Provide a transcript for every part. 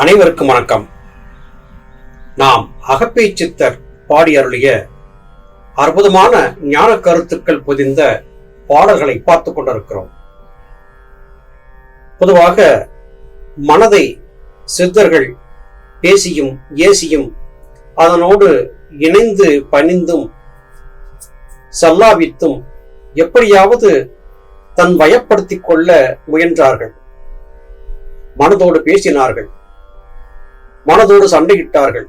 அனைவருக்கும் வணக்கம். நாம் அகப்பை சித்தர் பாடி அருளிய அற்புதமான ஞான கருத்துக்கள் பொதிந்த பாடல்களை பார்த்து கொண்டிருக்கிறோம். பொதுவாக மனதை சித்தர்கள் பேசியும் ஏசியும் அதனோடு இணைந்து பணிந்தும் சல்லாவித்தும் எப்படியாவது தன் வயப்படுத்திக் கொள்ள முயன்றார்கள். மனதோடு பேசினார்கள். மனதோடு சண்டையிட்டார்கள்.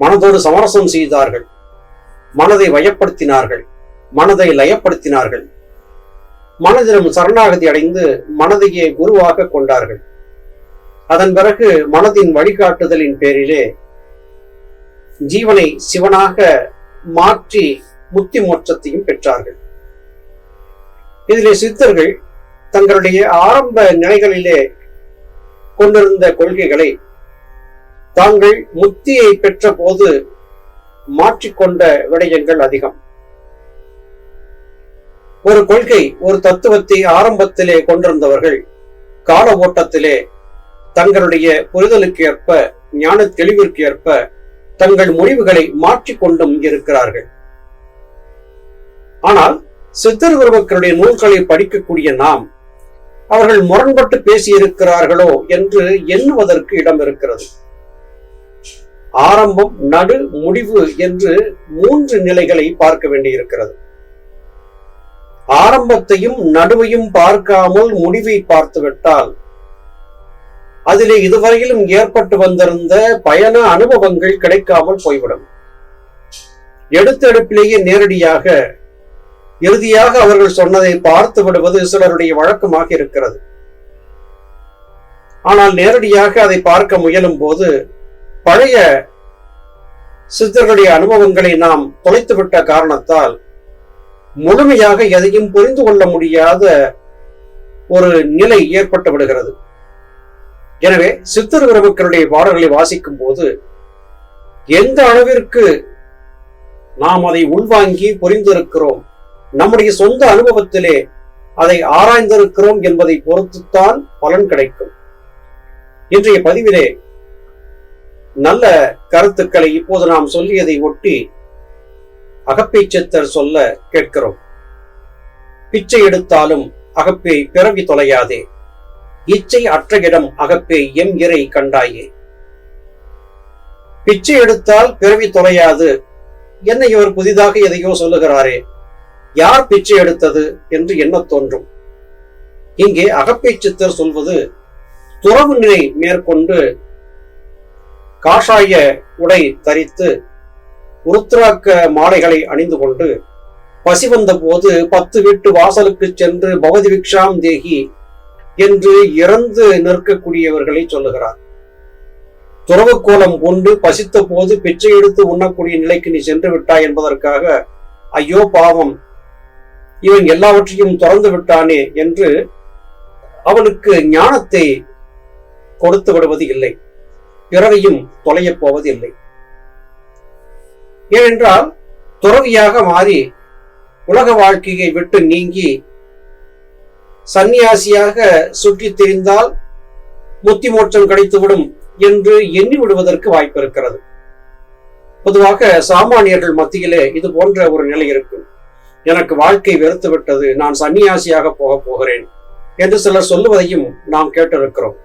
மனதோடு சமரசம் செய்தார்கள். மனதை வயப்படுத்தினார்கள். மனதை லயப்படுத்தினார்கள். மனதிடம் சரணாகதி அடைந்து மனதையே குருவாக கொண்டார்கள். அதன் பிறகு மனதின் வழிகாட்டுதலின் பேரிலே ஜீவனை சிவனாக மாற்றி முக்தி மோட்சத்தையும் பெற்றார்கள். இதிலே சித்தர்கள் தங்களுடைய ஆரம்ப நிலைகளிலே கொண்டிருந்த கொள்கைகளை தாங்கள் முக்தியை பெற்ற போது மாற்றிக்கொண்ட விடயங்கள் அதிகம். ஒரு கொள்கை ஒரு தத்துவத்தை ஆரம்பத்திலே கொண்டிருந்தவர்கள் கால ஓட்டத்திலே தங்களுடைய புரிதலுக்கு ஏற்ப ஞான தெளிவிற்கு ஏற்ப தங்கள் முடிவுகளை மாற்றிக்கொண்டும் இருக்கிறார்கள். ஆனால் சித்தர் குருமக்களுடைய நூல்களை படிக்கக்கூடிய நாம் அவர்கள் முரண்பட்டு பேசியிருக்கிறார்களோ என்று எண்ணுவதற்கு இடம் இருக்கிறது. ஆரம்பம் நடு முடிவு என்று மூன்று நிலைகளை பார்க்க வேண்டியிருக்கிறது. ஆரம்பத்தையும் நடுவையும் பார்க்காமல் முடிவை பார்த்துவிட்டால் அதிலே இதுவரையிலும் ஏற்பட்டு வந்திருந்த பயண அனுபவங்கள் கிடைக்காமல் போய்விடும். எடுத்தெடுப்பிலேயே நேரடியாக இறுதியாக அவர்கள் சொன்னதை பார்த்து விடுவது சிலருடைய வழக்கமாக இருக்கிறது. ஆனால் நேரடியாக அதை பார்க்க முயலும் போது பழைய சித்தர்களுடைய அனுபவங்களை நாம் தொலைத்துவிட்ட காரணத்தால் முழுமையாக எதையும் புரிந்து கொள்ள முடியாத ஒரு நிலை ஏற்பட்டு விடுகிறது. எனவே சித்தர் பிரபுக்களுடைய பாடல்களை வாசிக்கும் போது எந்த அளவிற்கு நாம் அதை உள்வாங்கி புரிந்திருக்கிறோம் நம்முடைய சொந்த அனுபவத்திலே அதை ஆராய்ந்திருக்கிறோம் என்பதை பொறுத்துத்தான் பலன் கிடைக்கும். இன்றைய பதிவிலே நல்ல கருத்துக்களை இப்போது நாம் சொல்லியதை ஒட்டி அகப்பை சித்தர் சொல்ல கேட்கிறோம். பிச்சை எடுத்தாலும் அகப்பை பிறவி தொலையாதே. இச்சை அற்ற இடம் அகப்பே எம் இறை கண்டாயே. பிச்சை எடுத்தால் பிறவி தொலையாது. என்ன இவர் புதிதாக எதையோ சொல்லுகிறாரே. யார் பிச்சை எடுத்தது என்று எண்ண தோன்றும். இங்கே அகப்பை சித்தர் சொல்வது துறவு நிலை மேற்கொண்டு காஷாய உடை தரித்து உருத்ராக்க மாலைகளை அணிந்து கொண்டு பசி வந்த போது பத்து வீட்டு வாசலுக்கு சென்று பகவதி விக்ஷாம் தேகி என்று இறந்து நிற்கக்கூடியவர்களை சொல்லுகிறார். துறவு கோலம் கொண்டு பசித்த போது பிச்சை எடுத்து உண்ணக்கூடிய நிலைக்கு நீ சென்று விட்டாய் என்பதற்காக ஐயோ பாவம் இவன் எல்லாவற்றையும் திறந்து விட்டானே என்று அவனுக்கு ஞானத்தை கொடுத்து விடுவது இல்லை. பிறவையும் தொலையப் போவதில்லை. ஏனென்றால் துறவியாக மாறி உலக வாழ்க்கையை விட்டு நீங்கி சந்நியாசியாக சுற்றித் திரிந்தால் முத்தி மோட்சம் கிடைத்துவிடும் என்று எண்ணி விடுவதற்கு வாய்ப்பு இருக்கிறது. பொதுவாக சாமானியர்கள் மத்தியிலே இது போன்ற ஒரு நிலை இருக்கும். எனக்கு வாழ்க்கை வெறுத்து விட்டது நான் சன்னியாசியாக போக போகிறேன் என்று சிலர் சொல்லுவதையும் நாம் கேட்டிருக்கிறோம்.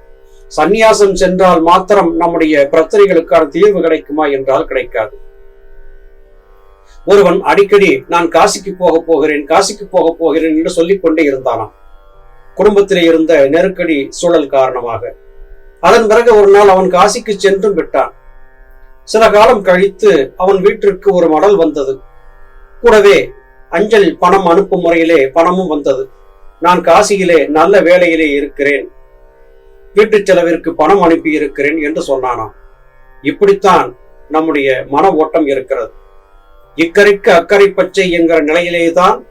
சந்நியாசம் சென்றால் மாத்திரம் நம்முடைய பிரச்சனைகளுக்கான தீர்வு கிடைக்குமா என்றால் கிடைக்காது. ஒருவன் அடிக்கடி நான் காசிக்கு போக போகிறேன் காசிக்கு போக போகிறேன் என்று சொல்லிக் கொண்டே இருந்தானாம். குடும்பத்திலே இருந்த நெருக்கடி சூழல் காரணமாக. அதன் பிறகு ஒரு நாள் அவன் காசிக்கு சென்றும் விட்டான். சில காலம் கழித்து அவன் வீட்டிற்கு ஒரு மடல் வந்தது. கூடவே அஞ்சல் பணம் அனுப்பும் முறையிலே பணமும் வந்தது. நான் காசியிலே நல்ல வேலையிலே இருக்கிறேன். வீட்டு செலவிற்கு பணம் அனுப்பி இருக்கிறேன் என்று சொன்னானாம். இப்படித்தான் நம்முடைய மன ஓட்டம் இருக்கிறது. இக்கரைக்கு அக்கறை பச்சை என்கிற நிலையிலேதான்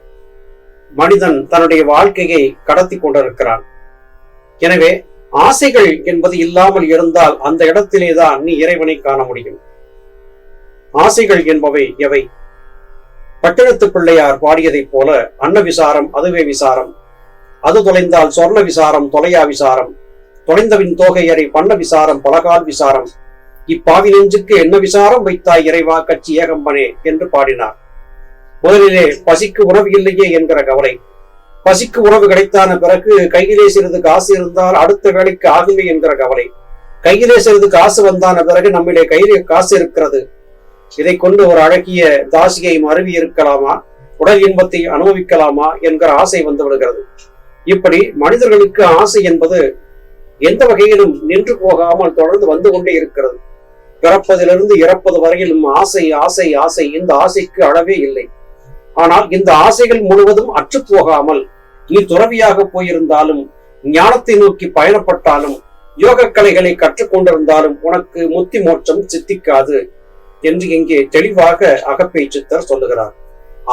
மனிதன் தன்னுடைய வாழ்க்கையை கடத்தி கொண்டிருக்கிறான். எனவே ஆசைகள் என்பது இல்லாமல் இருந்தால் அந்த இடத்திலேதான் நீ இறைவனை காண முடியும். ஆசைகள் என்பவை எவை? பட்டினத்து பிள்ளையார் பாடியதைப் போல அன்ன விசாரம் அதுவே விசாரம். அது தொலைந்தால் சொர்ண விசாரம் தொலையா விசாரம். தொலைந்தவின் தோகையரை பண்ண விசாரம் பலகால் விசாரம். இப்பாவி நெஞ்சுக்கு என்ன விசாரம் வைத்தாய் இறைவா கட்சி ஏகம்பனே என்று பாடினார். முதலிலே பசிக்கு உணவு இல்லையே என்கிற கவலை. பசிக்கு உணவு கிடைத்தான பிறகு கையிலே சிறிது காசு இருந்தால் அடுத்த வேலைக்கு ஆகுமே என்கிற கவலை. கையிலே சிறிது காசு வந்தான பிறகு நம்மிலே கையிலே காசு இருக்கிறது. இதை கொண்டு ஒரு அழகிய தாசியை மருவி இருக்கலாமா? உடல் இன்பத்தை அனுபவிக்கலாமா? என்கிற ஆசை வந்து விடுகிறது. இப்படி மனிதர்களுக்கு ஆசை என்பது எந்த வகையிலும் நின்று போகாமல் தொடர்ந்து வந்து கொண்டே இருக்கிறது. பிறப்பதிலிருந்து இறப்பது வரையிலும் ஆசை ஆசை ஆசை இந்த ஆசைக்கு அளவே இல்லை. ஆனால் இந்த ஆசைகள் முழுவதும் அற்று போகாமல் நீ துறவியாக போயிருந்தாலும் ஞானத்தை நோக்கி பயணப்பட்டாலும் யோக கலைகளை கற்றுக்கொண்டிருந்தாலும் உனக்கு முத்தி மோட்சம் சித்திக்காது என்று இங்கே தெளிவாக அகப்பை சித்தர் சொல்லுகிறார்.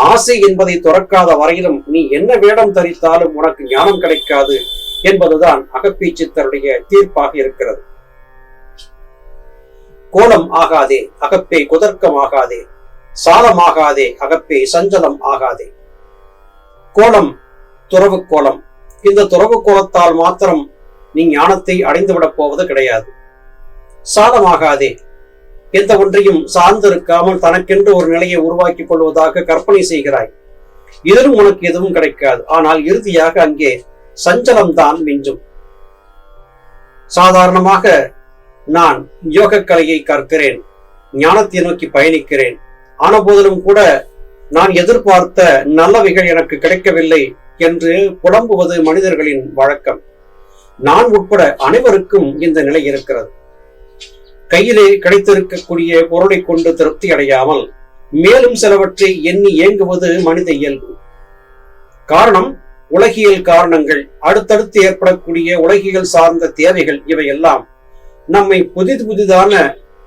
ஆசை என்பதை துறக்காத வரையிலும் நீ என்ன வேடம் தரித்தாலும் உனக்கு ஞானம் கிடைக்காது. என்பதுதான் அகப்பை சித்தருடைய தீர்ப்பாக இருக்கிறது. கோலம் ஆகாதே அகப்பே குதர்க்கம் ஆகாதே சாலமாகாதே அகப்பே சஞ்சலம் ஆகாதே. கோலம் துறவு கோலம். இந்த துறவு கோலத்தால் மாத்திரம் நீ ஞானத்தை அடைந்துவிடப் போவது கிடையாது. சாதமாகாதே எந்த ஒன்றையும் சார்ந்திருக்காமல் தனக்கென்று ஒரு நிலையை உருவாக்கிக் கொள்வதாக கற்பனை செய்கிறாய். இதிலும் உனக்கு எதுவும் கிடைக்காது. ஆனால் இறுதியாக அங்கே சஞ்சலம்தான் மிஞ்சும். சாதாரணமாக நான் யோக கலையை கற்கிறேன் ஞானத்தை நோக்கி பயணிக்கிறேன். ஆன போதிலும் கூட நான் எதிர்பார்த்த நல்லவைகள் எனக்கு கிடைக்கவில்லை என்று புலம்புவது மனிதர்களின் வழக்கம். நான் உட்பட அனைவருக்கும் இந்த நிலை இருக்கிறது. கையிலே கிடைத்திருக்கக்கூடிய பொருளை கொண்டு திருப்தி அடையாமல் மேலும் சிலவற்றை எண்ணி ஏங்குவது மனித இயல்பு. காரணம் உலகியல் காரணங்கள் அடுத்தடுத்து ஏற்படக்கூடிய உலகியல் சார்ந்த தேவைகள் இவையெல்லாம் நம்மை புதிது புதிதான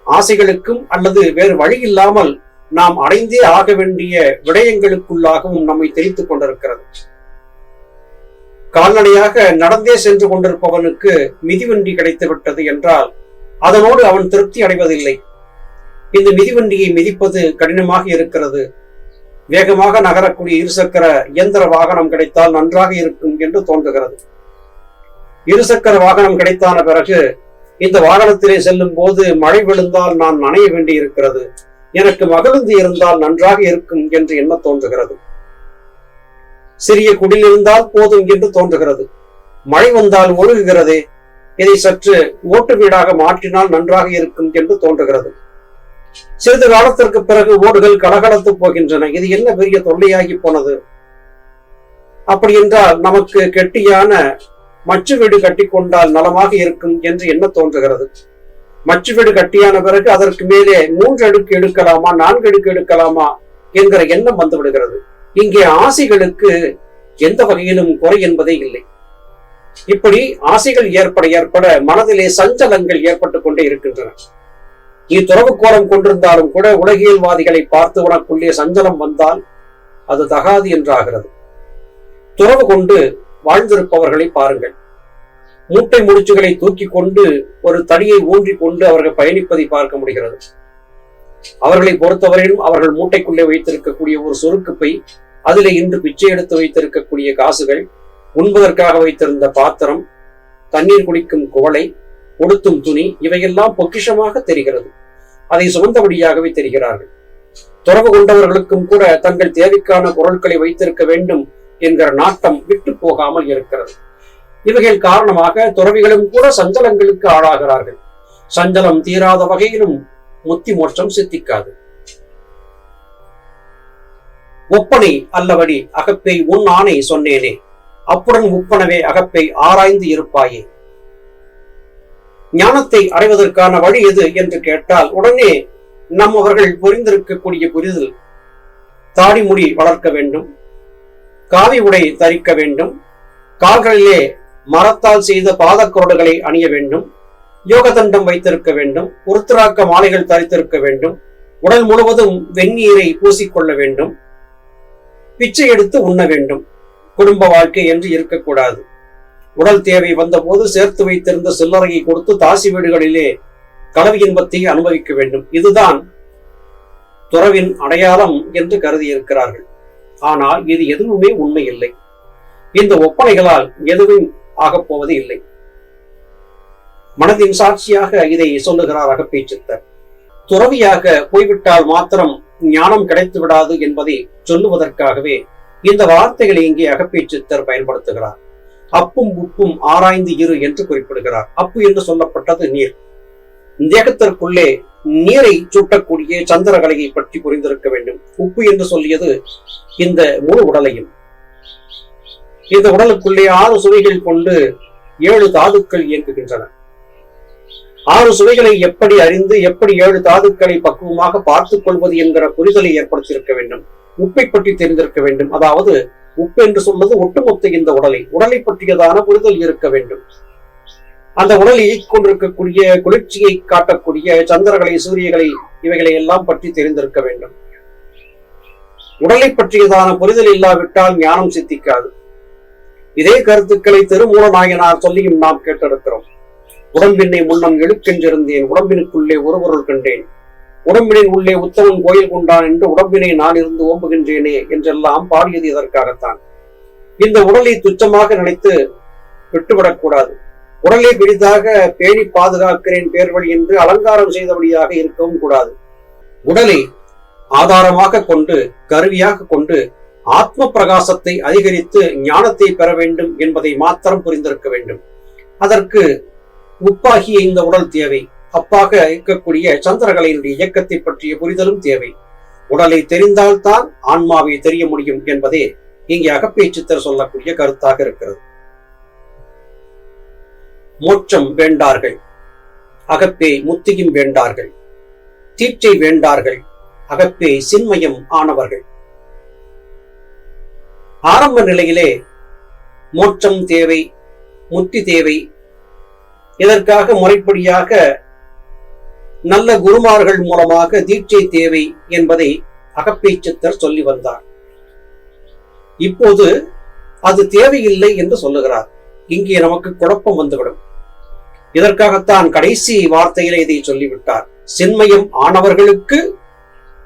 ஆசைகளுக்கும் அல்லது வேறு வழி இல்லாமல் நாம் அடைந்தே ஆக வேண்டிய விடயங்களுக்குள்ளாகவும் நம்மை தெரித்துக் கொண்டிருக்கிறது. கால்நடையாக நடந்தே சென்று கொண்டிருப்பவனுக்கு மிதிவண்டி கிடைத்து விட்டது என்றால் அதனோடு அவன் திருப்தி அடைவதில்லை. இந்த மிதிவண்டியை மிதிப்பது கடினமாக இருக்கிறது. வேகமாக நகரக்கூடிய இருசக்கர இயந்திர வாகனம் கிடைத்தால் நன்றாக இருக்கும் என்று தோன்றுகிறது. இருசக்கர வாகனம் கிடைத்தான பிறகு இந்த வாகனத்திலே செல்லும் போது மழை விழுந்தால் நான் நனைய வேண்டி இருக்கிறது எனக்கு மகிழ்ந்து இருந்தால் நன்றாக இருக்கும் என்று என்ன தோன்றுகிறது? சிறிய குடில் இருந்தால் போதும் என்று தோன்றுகிறது. மழை வந்தால் ஒழுகுகிறதே. இதை சற்று ஓட்டு வீடாக மாற்றினால் நன்றாக இருக்கும் என்று தோன்றுகிறது. சிறிது காலத்திற்கு பிறகு ஓடுகள் கலகலத்து போகின்றன. இது என்ன பெரிய தொல்லையாகி போனது? அப்படி என்றால் நமக்கு கெட்டியான மச்சு வீடு கட்டி கொண்டால் நலமாக இருக்கும் என்று என்ன தோன்றுகிறது? மச்சு வீடு கட்டியான பிறகு அதற்கு மேலே மூன்று அடுக்கு எடுக்கலாமா நான்கு அடுக்கு எடுக்கலாமா என்கிற எண்ணம் வந்துவிடுகிறது. இங்கே ஆசைகளுக்கு எந்த வகையிலும் குறை என்பதே இல்லை. இப்படி ஆசைகள் ஏற்பட ஏற்பட மனதிலே சஞ்சலங்கள் ஏற்பட்டுக் கொண்டே இருக்கின்றன. நீ துறவு கோலம் கொண்டிருந்தாலும் கூட உலகியல்வாதிகளை பார்த்து உனக்குள்ளே சஞ்சலம் வந்தால் அது தகாது என்றாகிறது. துறவு கொண்டு வாழ்ந்திருப்பவர்களை பாருங்கள். மூட்டை முடிச்சுகளை தூக்கி கொண்டு ஒரு தடியை ஊன்றி கொண்டு அவர்கள் பயணிப்பதை பார்க்க முடிகிறது. அவர்களை பொறுத்தவரையிலும் அவர்கள் மூட்டைக்குள்ளே வைத்திருக்கக்கூடிய ஒரு சுருக்கு பை அதிலே இன்று பிச்சை எடுத்து வைத்திருக்கக்கூடிய காசுகள் உண்பதற்காக வைத்திருந்த பாத்திரம் தண்ணீர் குடிக்கும் குவளை உடுத்தும் துணி இவையெல்லாம் பொக்கிஷமாக தெரிகிறது. அதை சுமந்தபடியாகவே தெரிகிறார்கள். துறவு கொண்டவர்களுக்கும் கூட தங்கள் தேவைக்கான பொருட்களை வைத்திருக்க வேண்டும் என்கிற நாட்டம் விட்டு போகாமல் இருக்கிறது. இவைகள் காரணமாக துறவிகளும் கூட சஞ்சலங்களுக்கு ஆளாகிறார்கள். சஞ்சலம் தீராத வகையிலும் முத்தி மோட்சம் சித்திக்காது. ஒப்பனை அல்லவடி அகப்பை உன் ஆணை சொன்னேனே அப்புடன் ஒப்பனவே அகப்பை ஆராய்ந்து இருப்பாயே. ஞானத்தை அடைவதற்கான வழி எது என்று கேட்டால் உடனே நம் அவர்கள் புரிந்திருக்கக்கூடிய புரிதல் தாடி முடி வளர்க்க வேண்டும் காவி உடை தரிக்க வேண்டும் கால்களிலே மரத்தால் செய்த பாதக்கோடுகளை அணிய வேண்டும் யோகதண்டம் வைத்திருக்க வேண்டும் உருத்திராக்க மாலைகள் தரித்திருக்க வேண்டும் உடல் முழுவதும் வெந்நீரை பூசிக்கொள்ள வேண்டும் பிச்சை எடுத்து உண்ண வேண்டும். குடும்ப வாழ்க்கை என்று இருக்கக்கூடாது. உடல் தேவை வந்தபோது சேர்த்து வைத்திருந்த சில்லறையை கொடுத்து தாசி வீடுகளிலே கலவி இன்பத்தை அனுபவிக்க வேண்டும். இதுதான் துறவின் அடையாளம் என்று கருதி இருக்கிறார்கள் ஆனால் இது எதுவுமே உண்மை இல்லை. இந்த ஒப்பனைகளால் எதுவும் ஆகப் போவது இல்லை. மனதின் சாட்சியாக இதை சொல்லுகிறார் அகப்பை சித்தர் துறவியாக போய்விட்டால் மாத்திரம் ஞானம் கிடைத்து விடாது என்பதை சொல்லுவதற்காகவே இந்த வார்த்தைகளை இங்கே அகப்பை சித்தர் பயன்படுத்துகிறார். அப்பும் உப்பும் ஆராய்ந்து இரு என்று குறிப்பிடுகிறார். அப்பு என்று சொல்லப்பட்டது நீர். தேகத்திற்குள்ளே நீரை சூட்டக்கூடிய சந்திரகலையை பற்றி புரிந்திருக்க வேண்டும். உப்பு என்று சொல்லியது இந்த முழு உடலையும். இந்த உடலுக்குள்ளே ஆறு சுவைகள் கொண்டு ஏழு தாதுக்கள் இயங்குகின்றன. ஆறு சுவைகளை எப்படி அறிந்து எப்படி ஏழு தாதுக்களை பக்குவமாக பார்த்துக் கொள்வது என்கிற புரிதலை ஏற்படுத்தியிருக்க வேண்டும். உப்பை பற்றி தெரிந்திருக்க வேண்டும். அதாவது உப்பு என்று சொல்வது ஒட்டுமொத்த இந்த உடலை. உடலை பற்றியதான புரிதல் இருக்க வேண்டும். அந்த உடல் இயக்கிக் கொண்டிருக்கக்கூடிய குளிர்ச்சியை காட்டக்கூடிய சந்திரகளை சூரியகளை இவைகளை எல்லாம் பற்றி தெரிந்திருக்க வேண்டும். உடலை பற்றியதான புரிதல் இல்லாவிட்டால் ஞானம் சித்திக்காது. இதே கருத்துக்களை திருமூல நாயனார் சொல்லியும் நாம் கேட்டிருக்கிறோம் உடம்பினை முன்னம் எழுக்கென்றிருந்தேன் உடம்பினுக்குள்ளே ஒருவருள் கண்டேன். உடம்பினின் உள்ளே உத்தமன் கோயில் கொண்டான் என்று உடம்பினை நான் இருந்து ஓம்புகின்றேனே என்றெல்லாம் பாடியது இதற்காகத்தான். இந்த உடலை துச்சமாக நினைத்து விட்டுவிடக்கூடாது. உடலை பெரிதாக பேணி பாதுகாக்கிறேன் பேர்வழி என்று அலங்காரம் செய்தபடியாக இருக்கவும் கூடாது. உடலை ஆதாரமாக கொண்டு கருவியாக கொண்டு ஆத்ம பிரகாசத்தை அதிகரித்து ஞானத்தை பெற வேண்டும் என்பதை மாத்திரம் புரிந்திருக்க வேண்டும். அதற்கு உப்பாகிய இந்த உடல் தேவை. அப்பாக இருக்கக்கூடிய சந்திரகலையினுடைய இயக்கத்தை பற்றிய புரிதலும் தேவை. உடலை தெரிந்தால்தான் ஆன்மாவை தெரிய முடியும் என்பதே இங்கே அகப்பேச்சித்தர் சொல்லக்கூடிய கருத்தாக இருக்கிறது. மோட்சம் வேண்டார்கள். அகப்பே முத்தியும் வேண்டார்கள். தீட்சை வேண்டார்கள். அகப்பே சின்மயம் ஆனவர்கள். ஆரம்ப நிலையிலே மோட்சம் தேவை முத்தி தேவை. இதற்காக முறைப்படியாக நல்ல குருமார்கள் மூலமாக தீட்சை தேவை என்பதை அகப்பை சித்தர் சொல்லி வந்தார். இப்போது அது தேவையில்லை என்று சொல்லுகிறார். இங்கே நமக்கு குழப்பம் வந்துவிடும். இதற்காகத்தான் கடைசி வார்த்தையில இதை சொல்லிவிட்டார். சின்மயம் ஆனவர்களுக்கு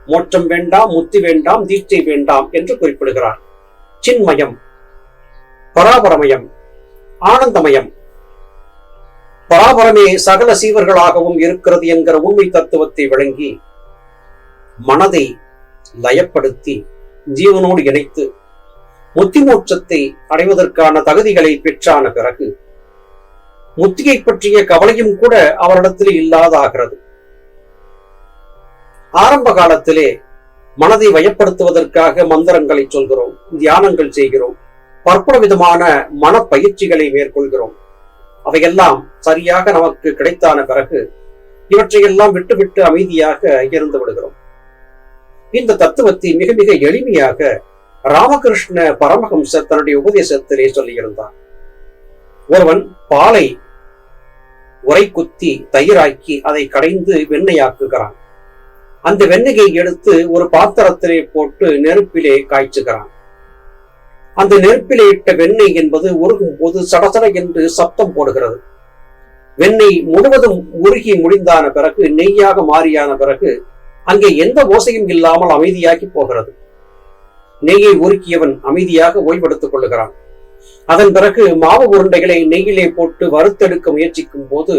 மோட்சம் வேண்டாம் முத்தி வேண்டாம் தீட்சை வேண்டாம் என்று குறிப்பிடுகிறார். சின்மயம் பராபரமயம் ஆனந்தமயம் பராபரமே சகல சீவர்களாகவும் இருக்கிறது என்கிற உண்மை தத்துவத்தை வழங்கி மனதை லயப்படுத்தி ஜீவனோடு இணைத்து முத்தி மோட்சத்தை அடைவதற்கான தகுதிகளை பெற்றான பிறகு முத்தியை பற்றிய கவலையும் கூட அவரிடத்தில் இல்லாதாகிறது. ஆரம்ப காலத்திலே மனதை வயப்படுத்துவதற்காக மந்திரங்களை சொல்கிறோம் தியானங்கள் செய்கிறோம் பற்பல விதமான மன பயிற்சிகளை மேற்கொள்கிறோம். அவையெல்லாம் சரியாக நமக்கு கிடைத்தான பிறகு இவற்றையெல்லாம் விட்டுவிட்டு அமைதியாக இருந்து விடுகிறோம். இந்த தத்துவத்தை மிக மிக எளிமையாக ராமகிருஷ்ண பரமஹம்சர் தன்னுடைய உபதேசத்திலே சொல்லியிருந்தார். ஒருவன் பாலை உரை குத்தி தயிராக்கி அதை கடைந்து வெண்ணையாக்குகிறான். அந்த வெண்ணெயை எடுத்து ஒரு பாத்திரத்திலே போட்டு நெருப்பிலே காய்ச்சுகிறான். அந்த நெருப்பிலே இட்ட வெண்ணெய் என்பது உருகும் போது சடசட என்று சப்தம் போடுகிறது. வெண்ணெய் முழுவதும் உருகி முடிந்தான பிறகு நெய்யாக மாறியான பிறகு அங்கே எந்த ஓசையும் இல்லாமல் அமைதியாகி போகிறது. நெய்யை உருக்கியவன் அமைதியாக ஓய்வெடுத்துக் கொள்ளுகிறான். அதன் பிறகு மாவு உருண்டைகளை நெய்யிலே போட்டு வறுத்தெடுக்க முயற்சிக்கும் போது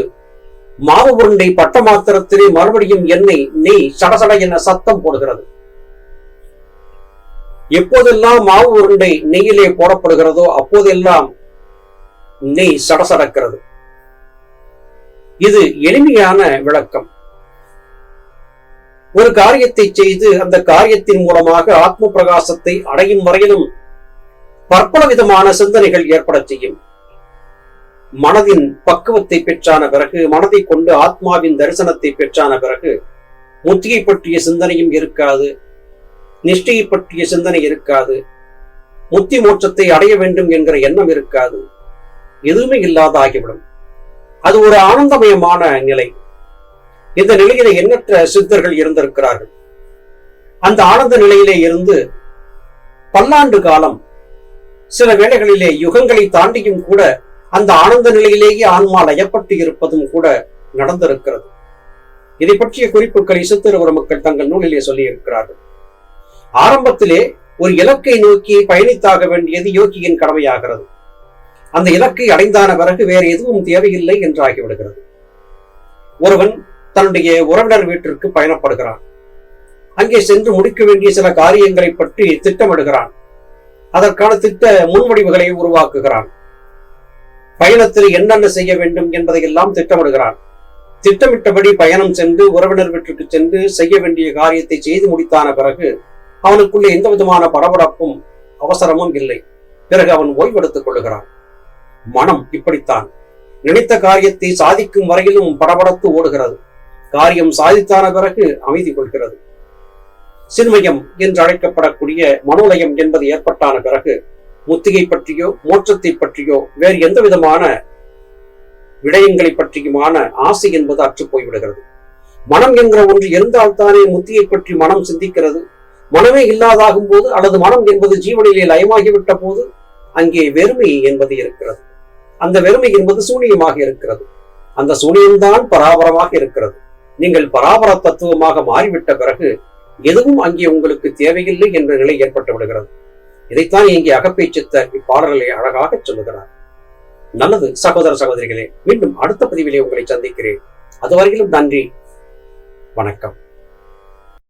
மாவு உருண்டை பட்ட மாத்திரத்திலே மறுபடியும் எண்ணெய் நெய் சடசட என சத்தம் போடுகிறது. எப்போதெல்லாம் மாவு உருண்டை நெய்யிலே போடப்படுகிறதோ அப்போதெல்லாம் நெய் சடசடக்கிறது. இது எளிமையான விளக்கம். ஒரு காரியத்தை செய்து அந்த காரியத்தின் மூலமாக ஆத்ம பிரகாசத்தை அடையும் வரையிலும் பற்பல விதமான சிந்தனைகள் ஏற்பட செய்யும். மனதின் பக்குவத்தை பெற்றான பிறகு மனதை கொண்டு ஆத்மாவின் தரிசனத்தை பெற்றான பிறகு முத்தியை பற்றிய சிந்தனையும் இருக்காது. நிஷ்டையை பற்றிய சிந்தனை இருக்காது. முத்தி மோட்சத்தை அடைய வேண்டும் என்கிற எண்ணம் இருக்காது. எதுவுமே இல்லாத ஆகிவிடும். அது ஒரு ஆனந்தமயமான நிலை. இந்த நிலையில எண்ணற்ற சித்தர்கள் இருந்திருக்கிறார்கள். அந்த ஆனந்த நிலையிலே இருந்து பல்லாண்டு காலம் சில வேளைகளிலே யுகங்களை தாண்டியும் கூட அந்த ஆனந்த நிலையிலேயே ஆன்மா லயப்பட்டு இருப்பதும் கூட நடந்திருக்கிறது. இதை பற்றிய குறிப்புகளை சித்திரவர மக்கள் தங்கள் நூலிலே சொல்லி இருக்கிறார்கள் ஆரம்பத்திலே ஒரு இலக்கை நோக்கி பயணித்தாக வேண்டியது யோகியின் கடமையாகிறது. அந்த இலக்கை அடைந்தான பிறகு வேறு எதுவும் தேவையில்லை என்றாகிவிடுகிறது. ஒருவன் தன்னுடைய உறவினர் வீட்டிற்கு பயணப்படுகிறான். அங்கே சென்று முடிக்க வேண்டிய சில காரியங்களை பற்றி திட்டமிடுகிறான். அதற்கான திட்ட முன்வடிவுகளை உருவாக்குகிறான். பயணத்தில் என்னென்ன செய்ய வேண்டும் என்பதை எல்லாம் திட்டமிடுகிறான். திட்டமிட்டபடி பயணம் சென்று உறவினர் வீட்டிற்கு சென்று செய்ய வேண்டிய காரியத்தை செய்து முடித்தான பிறகு அவனுக்குள்ளே எந்த விதமான படபடப்பும் அவசரமும் இல்லை. பிறகு அவன் ஓய்வெடுத்துக் கொள்ளுகிறான். மனம் இப்படித்தான். நினைத்த காரியத்தை சாதிக்கும் வரையிலும் படபடத்து ஓடுகிறது. காரியம் சாதித்தான பிறகு அமைதி கொள்கிறது. சின்மயம் என்று அழைக்கப்படக்கூடிய மனோலயம் என்பது ஏற்பட்டான பிறகு முத்திகை பற்றியோ மோட்சத்தை பற்றியோ வேறு எந்த விதமான விடயங்களை பற்றியுமான ஆசை என்பது அற்று போய்விடுகிறது. மனம் என்கிற ஒன்று இருந்தால் தானே முத்தியை பற்றி மனம் சிந்திக்கிறது? மனமே இல்லாதாகும் போது அல்லது மனம் என்பது ஜீவனிலே லயமாகிவிட்ட போது அங்கே வெறுமை என்பது இருக்கிறது. அந்த வெறுமை என்பது சூனியமாக இருக்கிறது. அந்த சூனியம்தான் பராபரமாக இருக்கிறது. நீங்கள் பராபர தத்துவமாக மாறிவிட்ட பிறகு எதுவும் அங்கே உங்களுக்கு தேவையில்லை என்ற நிலை ஏற்பட்டு விடுகிறது. இதைத்தான் இங்கே அகப்பை சித்தர் இப்பாடல்களை அழகாக சொல்லுகிறார். நல்லது சகோதர சகோதரிகளே மீண்டும் அடுத்த பதிவிலே உங்களை சந்திக்கிறேன். அதுவரையிலும் நன்றி வணக்கம்.